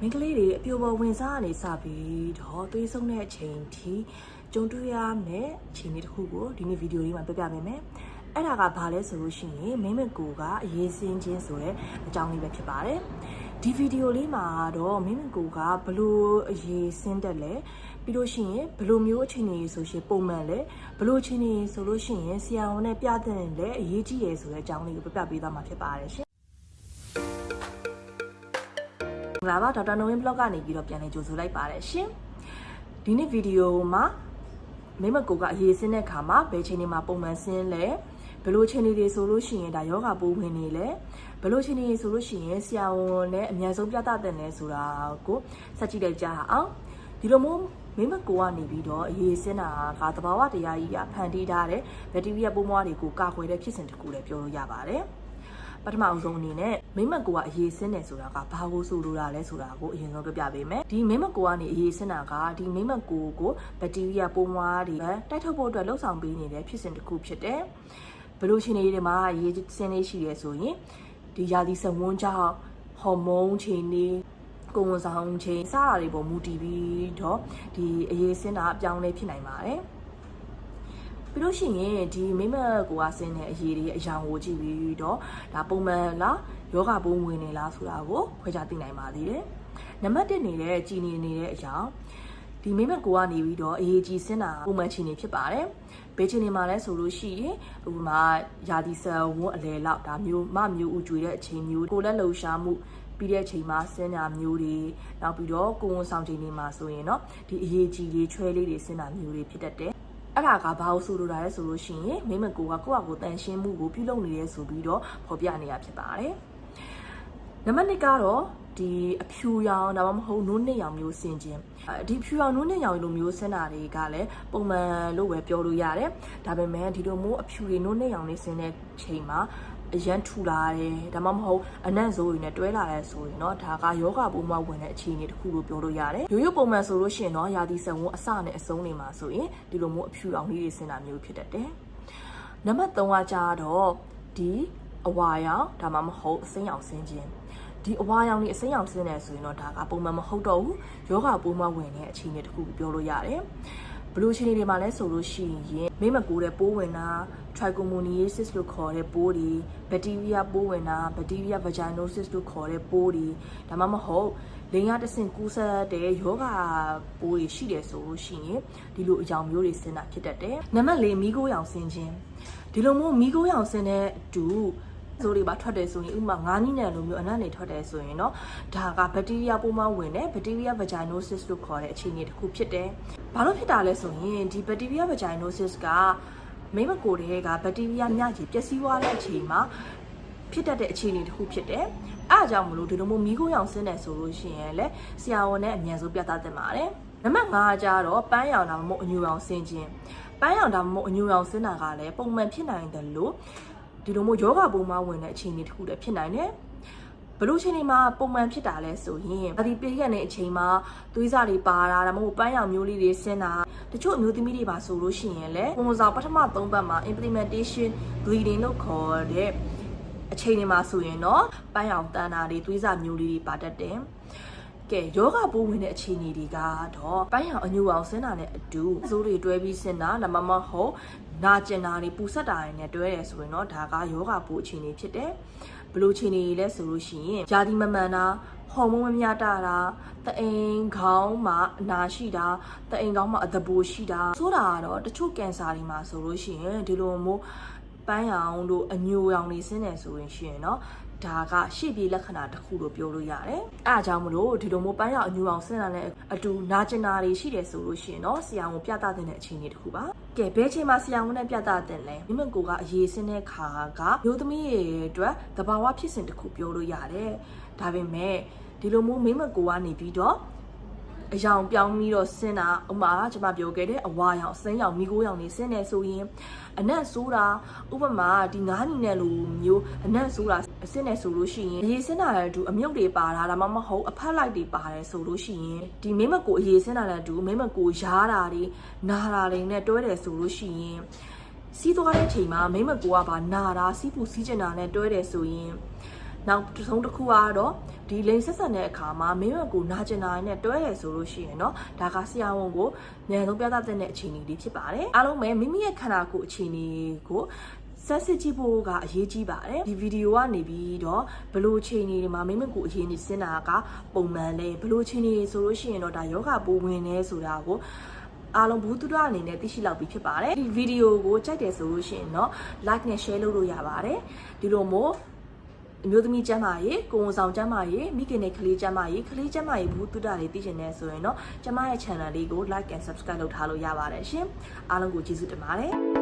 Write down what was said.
မိန်းကလေးတွေအပြိုပေါ်ဝင်စားကနေစပြီးတော့သွေးဆုံးတဲ့အချိန်ထိကြုံတွေ့ရမယ့်အချိန်လေးတစ်ခုကိုဒီနေ့ဗီဒီယိုလေးမှာပြပြပေးမယ်။အဲ့ဒါကဘာလဲဆိုလို့ရှိရင်မိမကိုကအရေးစင်းခြင်းဆိုတဲ့အကြောင်းလေးပဲဖြစ်ပါတယ်။ဒီဗီဒီယိုလေးမှာတော့မိမကိုကဘလို့အရေးစင်းတက်လဲပြီးလို့ရှိရင်ဘလို့မျိုးအချိန်ကြီးဆိုရှင်ပုံမှန်လဲဘလို့အချိန်ကြီးဆိုလို့ရှိရင်ဆရာဝန်နဲ့ပြတဲ့လဲအရေးကြီးရယ်ဆိုတဲ့အကြောင်းလေးကိုပြပြပေးသွားမှာဖြစ်ပါတယ်ရှင် င်္ဂလာပါဒေါက်တာနိုဝင်းဘလော့ကနေပြီးတော့ပြန်လည်ကြိုဆိုလိုက်ပါတယ်ရှင်ဒီနေ့ဗီဒီယိုမှာမိမကိုကအရေးစင်းတဲ့ခါမှာဘယ်ချိန်တွေမှာပုံမှန်ဆင်းလဲဘယ်လိုချိန်တွေဆိုလို့ရှိရင်ဒါယောဂပိုးဝင်နေလဲဘယ်လိုချိန်တွေဆိုလို့ရှိရင်ဆရာဝန်နဲ့အများဆုံးပြသတဲ့နယ်ဆိုတာကိုစက်ကြည့်လိုက်ကြအောင်ဒီလိုမျိုးမိမကိုကနေပြီးတော့အရေးစင်းတာကသဘာဝတရားကြီးကဖန်တီးထားတဲ့ဘက်တီးရီးယားပိုးမွားတွေကိုကာကွယ်တဲ့ဖြစ်စဉ်တစ်ခုလည်းပြောလို့ရပါတယ် ပထမအောင်ဆုံးအနေနဲ့မိမကိုကအရေးစင်းတယ်ဆိုတာကဘာကိုဆိုလိုတာလဲဆိုတာကိုအရင်ဆုံးပြပြပေးမယ်ဒီမိမကိုကနေအရေးစင်းတာကဒီမိမကိုကိုဘက်တီးရီးယားပိုးမွားတွေတိုက်ထုတ်ဖို့အတွက်လှုပ်ဆောင်ပေးနေတဲ့ဖြစ်စဉ်တစ်ခုဖြစ်တယ်ဘယ်လိုရှင်တွေမှာအရေးစင်းလေးရှိရဲဆိုရင်ဒီယာဒီစဝန်းကြောင့်ဟော်မုန်းချိန်တွေကိုယ်ဝန်ဆောင်ချိန်စတာတွေပေါ်မူတည်ပြီးတော့ဒီအရေးစင်းတာအပြောင်းလဲဖြစ်နိုင်ပါတယ် ပြီးလို့ရှိရင်ဒီမိမကိုကဆင်းတဲ့အရေးတွေအရာကိုကြည့်ပြီးတော့ဒါပုံမှန်လားယောဂပုံဝင်နေလားဆိုတာကိုခွဲခြားသိနိုင်ပါသေးတယ်နံပါတ်1နေတဲ့ကြည်နေနေတဲ့အရာဒီမိမကိုကနေပြီးတော့အရေးကြီးစင်တာပုံမှန်ချင်နေဖြစ်ပါတယ်။ဘယ်ချင်နေမှာလဲဆိုလို့ရှိရင်ဥပမာယာဒီဆန်ဝန်းအလဲလောက်ဒါမျိုးမမျိုးဥကျွေတဲ့အချိန်မျိုးကိုလက်လှူရှားမှုပြီးတဲ့အချိန်မှာစင်တာမျိုးတွေနောက်ပြီးတော့ကိုဝန်ဆောင်ချိန်တွေမှာဆိုရင်တော့ဒီအရေးကြီးရေးချွဲလေးတွေစင်တာမျိုးတွေဖြစ်တတ်တယ် အဲ့ဒါကဘာလို့ဆိုလိုတာလဲဆိုလို့ရှိရင်မိမကိုကကိုယ့်အကိုတန်ရှင်းမှုကိုပြုလုပ်နေရဲဆိုပြီးတော့ဖော်ပြနေရဖြစ်ပါတယ်။နံပါတ်2ကတော့ဒီအဖြူရောင်ဒါမှမဟုတ်နိုးနှစ်ရောင်မျိုးဆင်ခြင်းဒီဖြူရောင်နိုးနှစ်ရောင်လိုမျိုးဆင်တာတွေကလည်းပုံမှန်လို့ပဲပြောလို့ရတယ်။ဒါပေမဲ့ဒီလိုမျိုးအဖြူတွေနိုးနှစ်ရောင်လေးဆင်တဲ့ချိန်မှာ အရန်ထူလာတယ်ဒါမှမဟုတ်အနံ့ဆိုးတွေနဲ့တွဲလာတယ်ဆိုရင်เนาะဒါကယောဂပိုးမဝင်တဲ့အခြေအနေတစ်ခုလို့ပြောလို့ရတယ်ရိုးရိုးပုံမှန်ဆိုလို့ရှိရင်เนาะယာတီဆန်ဝန်းအစနဲ့အဆုံးတွေမှာဆိုရင်ဒီလိုမျိုးအဖြူအောင်လေးတွေဆင်တာမျိုးဖြစ်တတ်တယ်နံပါတ်3ကကြတော့ဒီအဝါရောင်ဒါမှမဟုတ်အစိမ်းအောင်ဆင်းခြင်းဒီအဝါရောင်လေးအစိမ်းအောင်ဆင်းတယ်ဆိုရင်တော့ဒါကပုံမှန်မဟုတ်တော့ဘူးယောဂပိုးမဝင်တဲ့အခြေအနေတစ်ခုပြောလို့ရတယ် ဘလို့ချင်းတွေမှာလဲဆိုလို့ရှိရင်မိမကိုတဲ့ပိုးဝင်တာ trichomoniasis လို့ခေါ်တဲ့ပိုးတွေ bacteria ပိုးဝင်တာ bacteria vaginosis လို့ခေါ်တဲ့ပိုးတွေဒါမှမဟုတ်လိင်ရတဆင့်ကူးစက်တဲ့ယောဂပိုးတွေရှိတယ်ဆိုလို့ရှိရင်ဒီလိုအကြောင်းမျိုးတွေဆင်းတာဖြစ်တတ်တယ်နံပါတ်၄မိခိုးရောင်ဆင်းခြင်းဒီလိုမျိုးမိခိုးရောင်ဆင်းတဲ့အတူ ဆိုတွေပါထွက်တယ်ဆိုရင်ဥပမာငါးနည်းနဲ့လိုမျိုးအနံ့နေထွက်တယ်ဆိုရင်เนาะဒါကဘက်တီးရီးယားပိုးမဝင်တယ်ဘက်တီးရီးယား vaginosis လို့ခေါ်တဲ့အခြေအနေတစ်ခုဖြစ်တယ်။ဘာလို့ဖြစ်တာလဲဆိုရင်ဒီဘက်တီးရီးယား vaginosis ကမိမကိုတွေကဘက်တီးရီးယားမြကြီးပျက်စီးသွားတဲ့အချိန်မှာဖြစ်တတ်တဲ့အခြေအနေတစ်ခုဖြစ်တယ်။အဲအကြောင်းမလို့ဒီလိုမျိုးမီးခိုးရောင်ဆင်းတယ်ဆိုလို့ရှိရင်လည်းဆရာဝန်နဲ့အမြန်ဆုံးပြသသင့်ပါတယ်။နံပါတ်5ကျတော့ပန်းရောင်တာမမို့အညူရောင်ဆင်းခြင်းပန်းရောင်တာမမို့အညူရောင်ဆင်းတာကလည်းပုံမှန်ဖြစ်နိုင်တယ်လို့ ဒီလိုမျိုးယောဂပိုးမဝင်တဲ့အခြေအနေတစ်ခုလည်းဖြစ်နိုင်တယ်ဘလို့ချင်းတွေမှာပုံမှန်ဖြစ်တာလဲဆိုရင်ဒီပေးရတဲ့အချိန်မှာသွေးစာတွေပါတာဒါမှမဟုတ်ပန်းရောင်မျိုးလေးတွေဆင်းတာတချို့အမျိုးသမီးတွေပါဆိုလို့ရှိရင်လည်းပုံစံပထမ3ပတ်မှာ implementation bleeding လို့ခေါ်တဲ့အချိန်တွေမှာဆိုရင်တော့ပန်းရောင်တန်တာတွေသွေးစာမျိုးလေးတွေပါတတ်တယ်ကဲယောဂပိုးဝင်တဲ့အခြေအနေတွေကတော့ပန်းရောင်အညူအောင်ဆင်းတာနဲ့အတူဇိုးတွေတွဲပြီးဆင်းတာဒါမှမဟုတ် နာကျင်တာတွေပူဆက်တာတွေနဲ့တွဲတယ်ဆိုရင်တော့ဒါကယောဂပိုးအခြေအနေဖြစ်တယ်ဘလို့အခြေအနေလဲဆိုလို့ရှိရင်ဂျာဒီမမှန်တာဟော်မုန်းမမျှတာတာတအိမ်ခေါင်းမှာအနာရှိတာတအိမ်ခေါင်းမှာအသဘိုးရှိတာဆိုတာကတော့တချို့ကင်ဆာတွေမှာဆိုလို့ရှိရင်ဒီလိုမျိုးပန်းရောင်တို့အညိုရောင်တွေဆင်းနေဆိုရင်ရှိရင်เนาะ ဒါကရှေ့ပြေးလက္ခဏာတစ်ခုလို့ပြောလို့ရတယ်။အဲအကြောင်းမလို့ဒီလိုမျိုးပန်းရောင်အညူအောင်ဆင်းလာတဲ့အတူနာကျင်တာတွေရှိတယ်ဆိုလို့ရှိရင်တော့ဆရာဝန်ပြသတဲ့အခြေအနေတစ်ခုပါ။ကဲဘယ်ချိန်မှာဆရာဝန်နဲ့ပြသတဲ့လဲမိမကိုကအရေးဆင်းတဲ့ခါကမျိုးသမီးရဲ့အတွက်သဘာဝဖြစ်စဉ်တစ်ခုပြောလို့ရတယ်။ဒါပေမဲ့ဒီလိုမျိုးမိမကိုကနေပြီးတော့အယောင်ပြောင်းပြီးတော့ဆင်းတာဥမာကျွန်မပြောခဲ့တဲ့အဝါရောင်ဆင်းရောင်မိကိုရောင်နေဆင်းနေဆိုရင်အနက်ဆိုးတာဥပမာဒီငါးနီနဲ့လိုမျိုးအနက်ဆိုးတာ အဆင်းနေဆိုလို့ရှိရင်ရေဆင်းတာလည်းတူအမြုပ်တွေပါတာဒါမှမဟုတ်အဖက်လိုက်တွေပါတယ်ဆိုလို့ရှိရင်ဒီမိမကိုအရေဆင်းတာလည်းတူမိမကိုရားတာတွေနာတာတွေနဲ့တွဲတယ်ဆိုလို့ရှိရင်စီးသွားတဲ့အချိန်မှာမိမကိုကပါနာတာစီးပူစီးကျင်တာနဲ့တွဲတယ်ဆိုရင် နောက်တစ်ဆုံးတစ်ခုကတော့ဒီလိန်ဆက်ဆက်တဲ့အခါမှာမိမကိုနာကျင်တာနဲ့တွဲရဆိုလို့ရှိရင်เนาะဒါကဆရာဝန်ကိုဉာဏ်ဆုံးပြသတဲ့အခြေအနေလေးဖြစ်ပါတယ်အားလုံးပဲမိမိရဲ့ခန္ဓာကိုယ်အခြေအနေကို ဆက်စစ်ကြည့်ဖို့ကအရေးကြီးပါတယ်ဒီဗီဒီယိုကနေပြီးတော့ဘလို့ချိန်နေဒီမှာမိမကိုအရင်နေစင်တာကပုံမှန်လဲဘလို့ချိန်နေဆိုလို့ရှိရင်တော့ဒါယောဂပိုးဝင်နေဆိုတာကိုအားလုံးဘူးတူတာအနေနဲ့သိရှိလောက်ပြီးဖြစ်ပါတယ်ဒီဗီဒီယိုကိုကြိုက်တယ်ဆိုလို့ရှိရင်တော့ like နဲ့ share လုပ်လို့ရပါတယ်ဒီလိုမျိုးအမျိုးသမီးကျမ်းမာရေးကိုဝန်ဆောင်ကျမ်းမာရေးမိခင်နဲ့ကလေးကျမ်းမာရေးကလေးကျမ်းမာရေးဘူးတူတာတွေသိချင်တယ်ဆိုရင်တော့ကျမရဲ့ channel လေးကို like and subscribe လုပ်ထားလို့ရပါတယ်ရှင်အားလုံးကိုကျေးဇူးတင်ပါတယ်